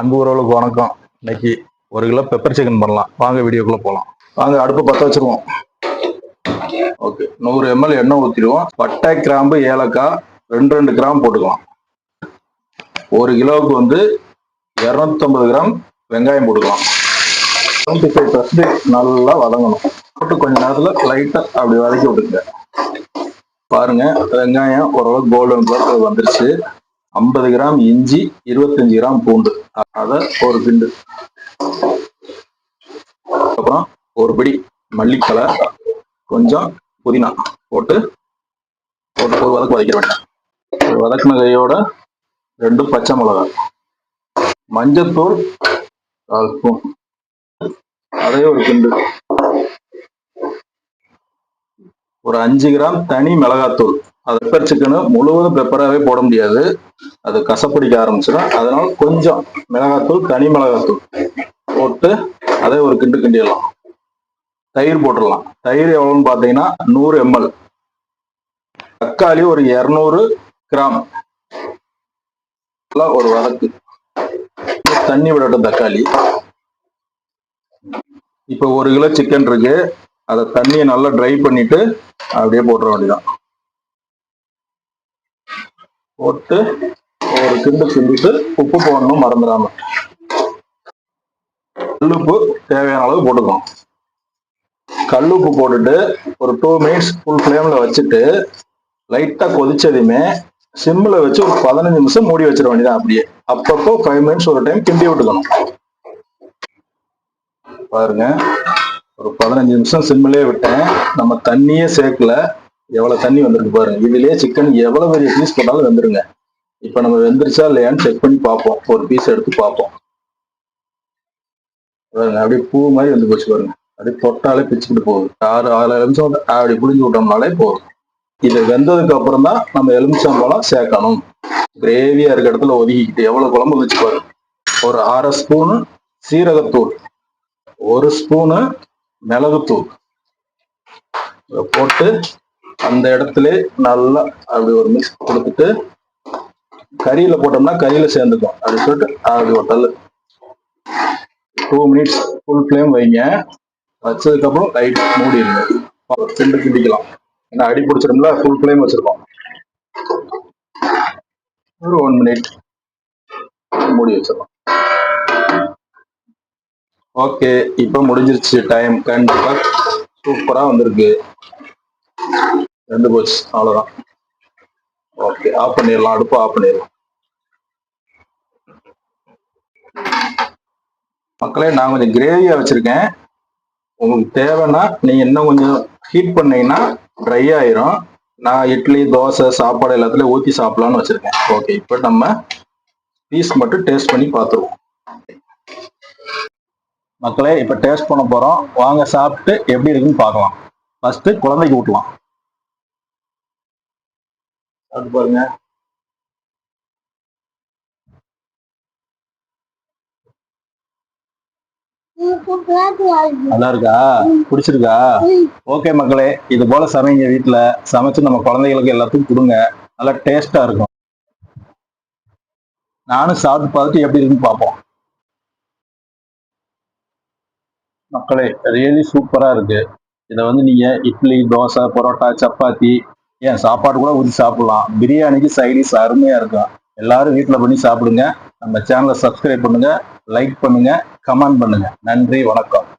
அன்பு உறவுகளுக்கு வணக்கம். இன்னைக்கு ஒரு கிலோ பெப்பர் சிக்கன் பண்ணலாம். வாங்க வீடியோக்குள்ள போகலாம் வாங்க அடுப்பு பற்ற வச்சிருவோம். ஓகே நூறு எம்எல் எண்ணெய் ஊற்றிடுவோம் பட்டை கிராம்பு ஏலக்காய் ரெண்டு ரெண்டு கிராம் போட்டுக்கலாம். ஒரு கிலோவுக்கு வந்து இரநூத்தம்பது கிராம் வெங்காயம் போட்டுக்கலாம். டுவெண்ட்டி ஃபைவ் பர்சன்டேஜ் நல்லா வதங்கணும். போட்டு கொஞ்ச நேரத்தில் லைட்டாக அப்படி வதக்கி விட்டுருங்க. பாருங்க வெங்காயம் ஓரளவுக்கு கோல்டன் கலர் வந்துருச்சு. ஐம்பது கிராம் இஞ்சி இருபத்தஞ்சு கிராம் பூண்டு. அதை ஒரு கிண்டு அப்புறம் ஒரு பிடி மல்லிக்கலை கொஞ்சம் புதினா போட்டு போட்டு ஒரு வதக்கு வதக்கிட வேண்டாம். வதக்கின கையோட ரெண்டு பச்சை மிளகாய் மஞ்சத்தூள் கால் ஸ்பூன். அதே ஒரு கிண்டு ஒரு அஞ்சு கிராம் தனி மிளகாத்தூள். அது பெப்பர் சிக்கனு முழுவதும் பெப்பராகவே போட முடியாது. அது கசப்பிடிக்க ஆரம்பிச்சிடும். அதனால கொஞ்சம் மிளகாத்தூள் தனி மிளகாத்தூள் போட்டு அதே ஒரு கிண்டு கிண்டிடலாம். தயிர் போட்டுடலாம். தயிர் எவ்வளோன்னு பார்த்தீங்கன்னா நூறு எம்எல் தக்காளி ஒரு இரநூறு கிராம். ஒரு வதக்கு. தண்ணி விடட்டும் தக்காளி. இப்போ ஒரு கிலோ சிக்கன் இருக்கு. அதை தண்ணியை நல்லா ட்ரை பண்ணிட்டு அப்படியே போட்டுற வேண்டியதான் போட்டு ஒரு கிண்டு கிண்டிட்டு உப்பு போடணும் மறந்துடாம. கல்லுப்பு தேவையான அளவு போட்டுக்கணும். கல்லுப்பு போட்டுட்டு ஒரு டூ மினிட்ஸ் ஃபுல் ஃப்ளேம்ல வச்சுட்டு லைட்டா கொதிச்சதுமே சிம்மில் வச்சு ஒரு பதினஞ்சு நிமிஷம் மூடி வச்சிட வேண்டியதான் அப்படியே. அப்பப்போ ஃபைவ் மினிட்ஸ் ஒரு டைம் கிண்டி விட்டுக்கணும். பாருங்க ஒரு பதினஞ்சு நிமிஷம் சிம்மிலே விட்டேன். நம்ம தண்ணியே சேர்க்கல. எவ்வளவு தண்ணி வந்திருக்கு பாருங்க. இதுலயே சிக்கன் எவ்வளவு பெரிய பீஸ் போட்டாலும் வெந்துருங்க. இப்ப நம்ம வெந்துருச்சா இல்லையான்னு செக் பண்ணி பார்ப்போம். ஒரு பீஸ் எடுத்து பார்ப்போம். பாருங்க அப்படியே பூ மாதிரி வந்து போச்சு பாருங்க. அப்படியே தொட்டாலே பிச்சுக்கிட்டு போகுது. ஆறு ஆறு நிமிஷம் அப்படி புளிஞ்சு விட்டோம்னாலே போதும். இது வெந்ததுக்கு அப்புறம் தான் நம்ம எலுமிச்சம்பழம் சேர்க்கணும். கிரேவியா இருக்க இடத்துல ஒதுக்கிக்கிட்டு எவ்வளவு குழம்பு வச்சு பாருங்க. ஒரு அரை ஸ்பூனு சீரகத்தூள். ஒரு ஸ்பூனு மிளகுத்தூள். போட்டு அந்த இடத்துல நல்லா அப்படி ஒரு மிக்ஸ் கொடுத்துட்டு கறியில போட்டோம்னா கறியில சேர்ந்துக்கும். அப்படி சொல்லிட்டு அப்படி ஒரு தள்ளு. டூ மினிட்ஸ் ஃபுல் ஃப்ளேம் வைங்க. வச்சதுக்கப்புறம் லைட் மூடிடுங்க. ரெண்டு கிண்டிக்கலாம் ஏன்னா அடி பிடிச்சிடும்ல ஃபுல் ஃப்ளேம் வச்சிருக்கோம். ஒரு ஒன் மினிட் மூடி வச்சிடலாம் ஓகே இப்போ முடிஞ்சிருச்சு டைம் கண்டிப்பாக சூப்பராக வந்திருக்கு. ரெண்டு போச்சு அவ்வளவுதான். ஓகே ஆஃப் பண்ணிடலாம் அடுப்பு ஆஃப் பண்ணிடலாம். மக்களே நான் கொஞ்சம் கிரேவியா வச்சிருக்கேன். உங்களுக்கு தேவைன்னா நீங்க இன்னும் கொஞ்சம் ஹீட் பண்ணீங்கன்னா ட்ரை ஆயிரும். நான் இட்லி தோசை சாப்பாடு எல்லாத்துலயும் ஊத்தி சாப்பிடலாம்னு வச்சிருக்கேன். ஓகே இப்போ நம்ம பீஸ் மட்டும் டேஸ்ட் பண்ணி பார்த்துருவோம். மக்களே இப்ப டேஸ்ட் பண்ண போறோம். வாங்க சாப்பிட்டு எப்படி இருக்குன்னு பார்க்கலாம். ஃபர்ஸ்ட் குழந்தைக்கு ஊட்டலாம். அது பாருங்க. நல்லா இருக்கா பிடிச்சிருக்கா? ஓகே மக்களே இது போல சமைங்க வீட்டுல சமைச்சு நம்ம குழந்தைகளுக்கு எல்லாத்துக்கும் கொடுங்க. நல்லா டேஸ்டா இருக்கும். நானும் சாப்பிட்டு பார்த்துட்டு எப்படி இருக்குன்னு பார்ப்போம். மக்களே ரியலி சூப்பரா இருக்கு. இதை வந்து நீங்க இட்லி தோசை பரோட்டா சப்பாத்தி ஏன் சாப்பாடு கூட ஊற்றி சாப்பிடலாம். பிரியாணிக்கு சைடிஸ் அருமையா இருக்கும். எல்லாரும் வீட்டில் பண்ணி சாப்பிடுங்க. நம்ம சேனலை சப்ஸ்கிரைப் பண்ணுங்க லைக் பண்ணுங்க கமெண்ட் பண்ணுங்க. நன்றி வணக்கம்.